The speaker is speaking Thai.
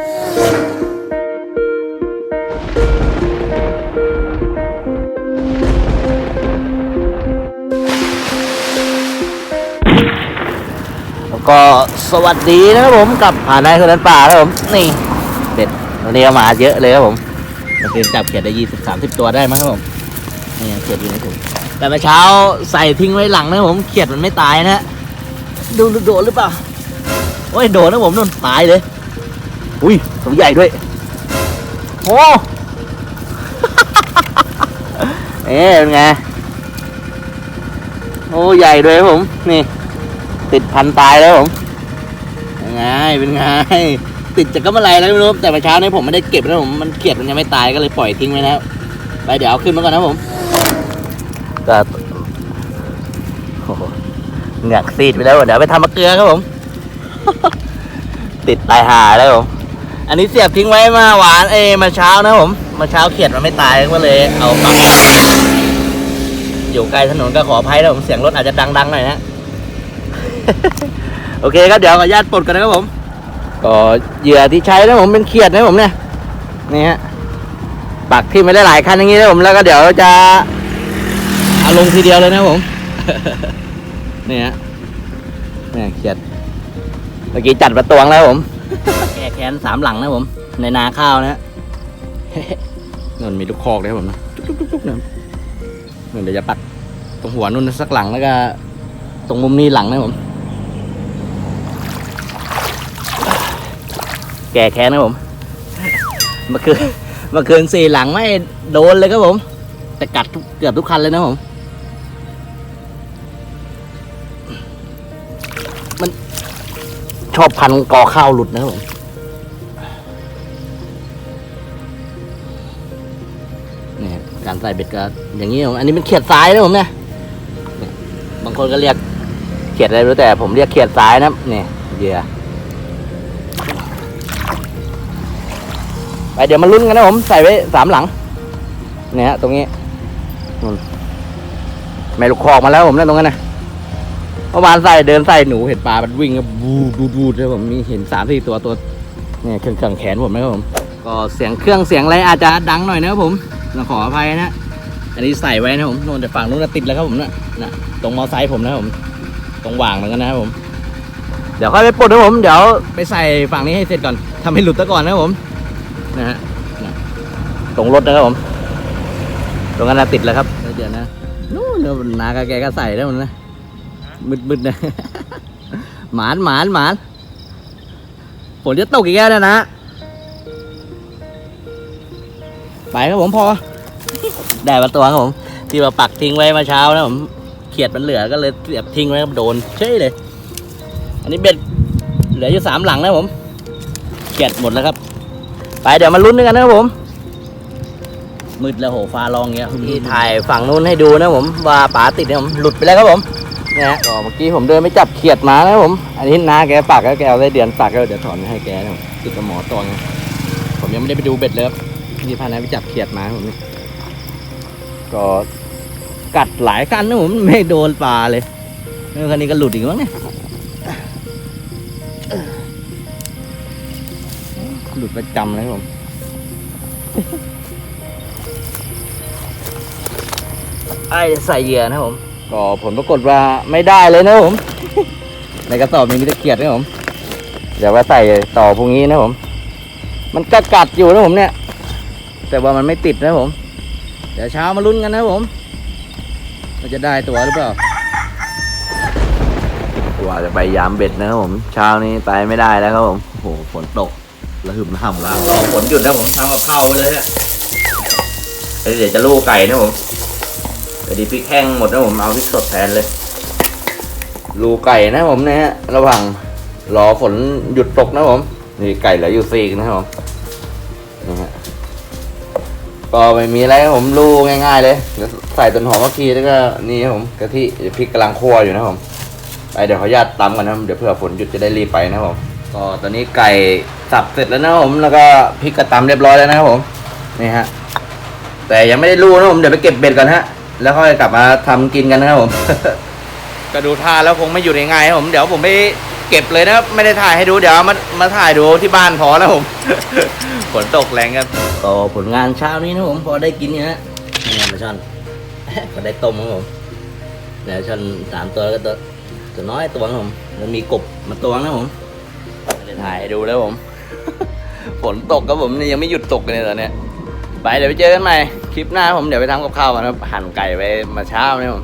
แล้วก็สวัสดีนะครับผมกับผ่านนายคนนั้นป่าครับผม นี่เด็ดวันนี้เอามาเยอะเลยครับผมเมื่อคืนจับเขียดได้ยี่สิบสามสิบตัวได้มั้งครับผมนี่เขียดอยู่ในถุงแต่เมื่อเช้าใส่ทิ้งไว้หลังนะครับผมเขียดมันไม่ตายนะดูดูโดนหรือเปล่าโอ้ยโดนนะผมนู่นตายเลย อุ้ยตัวใหญ่ด้วย โอ้ เอ๊ะเป็นไง โอ้ใหญ่ด้วยครับผม นี่ ติดพันตายแล้วผมยังไง เป็นไง ติดจากก็เมื่อไรแล้วไม่รู้ แต่เมื่อเช้านี้ผมไม่ได้เก็บนะผม มันเกลียดมันยังไม่ตายก็เลยปล่อยทิ้งไว้แล้ว ไปเดี๋ยวเอาขึ้นมาก่อนนะผมก็โอ้โหเหงือกซีดไปแล้ว เดี๋ยวไปทำมะเกลือครับผม ติดตายหาแล้วผม อันนี้เสียบทิ้งไว้มาหวานเอยมาเช้านะผมมาเช้าเขียดมันไม่ตายก็เลยเอาปักอยู่ไกลถนนก็ขออภัยนะผมเสียงรถอาจจะดังๆหน่อยนะ โอเคครับเดี๋ยวขออนุญาตปลดกันนะครับผมก็เหยื่อที่ใช้นะผมเป็นเขียดนะผมเนี่ยนี่ฮะปักที่ไม่ได้หลายคันอย่างนี้นะผมแล้วก็เดี๋ยวจะเอาลงทีเดียวเลยนะผมนี่ฮะนี่เขียดเมื่อกี้จัดประตวงแล้วผม แก้แค้นสามหลังนะผม ในนาข้าวนะฮะนนมีลูกคอกเลยครับผมนะจุกๆๆนะเหมือนเดี๋ยวจะปักตรงหัวนุ่นสักหลังแล้วก็ ตรงมุมนี้หลังนะผม แก่แค้นนะผมเมื่อคืนเมื่อคืนสี่หลังไม่โดนเลยครับผม แต่กัดเกือบทุกคันเลยนะผม ชอบพันกอข้าวหลุดนะครับผมนี่การใส่เบ็ดก็อย่างนี้ผมอันนี้เป็นเขียดซ้ายนะผมเนี่ยบางคนก็เรียกเขียดอะไรรู้แต่ผมเรียกเขียดซ้ายนะนี่เหยื่อไปเดี๋ยวมาลุ้นกันนะผมใส่ไว้สามหลังเนี่ยฮะตรงนี้แม่ลูกคอกมาแล้วผมนั่นตรงนั้นนะ เมื่อวานใส่เดินใส่หนูเห็นปลา มันวิ่งก็บูดูดูดเลยผมมีเห็นสามสี่ตัวตัวเนี่ยเครื่องเครื่องแขนผมนะครับผมก็เสียงเครื่องเสียงอะไรอาจจะดังหน่อยนะครับผมขออภัยนะอันนี้ใส่ไว้นะผมโน่นแต่ฝั่งนู้นติดแล้วครับผมนะนะตรงมอไซค์ผมนะครับผม ตรงว่างเหมือนกันนะครับผม เดี๋ยวค่อยไปปลดนะผมเดี๋ยวไปใส่ฝั่งนี้ให้เสร็จก่อนทำให้หลุดซะก่อนนะครับผมนะฮะตรงรถนะครับผม ตรงนั้นติดแล้วครับเดี๋ยวนะนู่นนากาแกก็ใส่แล้วมันนะ มืดๆนะ หมานหมานหมานฝนจะตกอีกแล้วนะนะ ไปครับผมพอ ได้มาตัวครับผม ที่มาปักทิ้งไว้เมาเช้านะผม เขียดมันเหลือก็เลยเสียบทิ้งไว้ครับโดนเช่ยเลย อันนี้เบ็ดเหลืออยู่สามหลังนะผม เขียดหมดแล้วครับ ไปเดี๋ยวมาลุ้นด้วยกันนะครับผมมืดแล้วโหฟ้าร้องเงี้ยที่ถ่ายฝั่งนู้นให้ดูนะผม ว่าป๋าติดเนี่ยผมหลุดไปแล้วครับผมเนี่ยฮะก็เมื่อกี้ผมเดินไม่จับเขียดมานะครับผม อันนี้น้าแกปักแล้วแกเอาได้เดือนปักแล้วเดี๋ยวถอนให้แกนะติดกับหมอตวงผมยังไม่ได้ไปดูเบ็ดเลยครับที่พานาไปจับเขียดมาผมนี่ก็กัดหลายกันนะผมไม่โดนปลาเลยเออคันนี้ก็หลุดอีกมั้งเนี่ยหลุดประจำเลยผมไอ้ใส่เหยื่อนะผม ก็ผลปรากฏว่าไม่ได้เลยนะครับผม ในกระสอบมีมีแต่เขียดนะครับผม เดี๋ยวว่าใส่ต่อพรุ่งนี้นะครับผม มันก็กัดอยู่นะผมเนี่ย แต่ว่ามันไม่ติดนะผม เดี๋ยวเช้ามาลุ้นกันนะผมมันจะได้ตัวหรือเปล่าว่าจะไปยามเบ็ดนะครับผม เช้านี้ไปไม่ได้แล้วครับผมโอ้โหฝนตกระหึ่มระห่ำแล้วรอฝนหยุดนะผมทำกับข้าวไปเลยเนี่ยเดี๋ยวจะลูกไก่นะผม เดี๋ยวดีพริกแห้งหมดนะผมเอาพริกสดแทนเลยลูไก่นะผมนะฮะระหว่างรอฝนหยุดตกนะผมนี่ไก่เหลืออยู่สี่นะครับผมนี่ฮะก็ไม่มีอะไรผมลูง่าย ๆ เลยเดี๋ยวใส่ต้นหอมมะขีแล้วก็นี่ผมกะทิพริกกำลังคั่วอยู่นะผมไปเดี๋ยวขออนุญาตตำกันนะเดี๋ยวเพื่อฝนหยุดจะได้รีบไปนะผมก็ตอนนี้ไก่สับเสร็จแล้วนะผมแล้วก็พริกกระตำเรียบร้อยแล้วนะครับผมนี่ฮะแต่ยังไม่ได้ลูนะผมเดี๋ยวไปเก็บเบ็ดก่อนฮะ แล้วค่อยกลับมาทำกินกันนะครับผม ก็ดูท่าแล้วคงไม่อยู่ง่ายๆครับผม เดี๋ยวผมไปเก็บเลยนะครับไม่ได้ถ่ายให้ดูเดี๋ยวเอามามาถ่ายดูที่บ้านพอนะผม ฝนตกแรงครับ ก็ผลงานเช้านี้นะผมพอได้กินเนี่ยฮะนี่ปลาช่อน พอได้ต้มครับผมเดี๋ยวช่อนสามตัวแล้วก็ตัวตัวน้อยตัวครับผมแล้วมีกบมาตัวนะผมไม่ได้ถ่ายให้ดูแล้วผม ฝนตกครับผมนี่ยังไม่หยุดตกเลยตอนเนี้ยไปเดี๋ยวไปเจอกันใหม่ค ลิปหน้าผมเดี๋ยวไปทำกับข้าวกันครับหั่นไก่ไปมาเช้าเนี่ยผม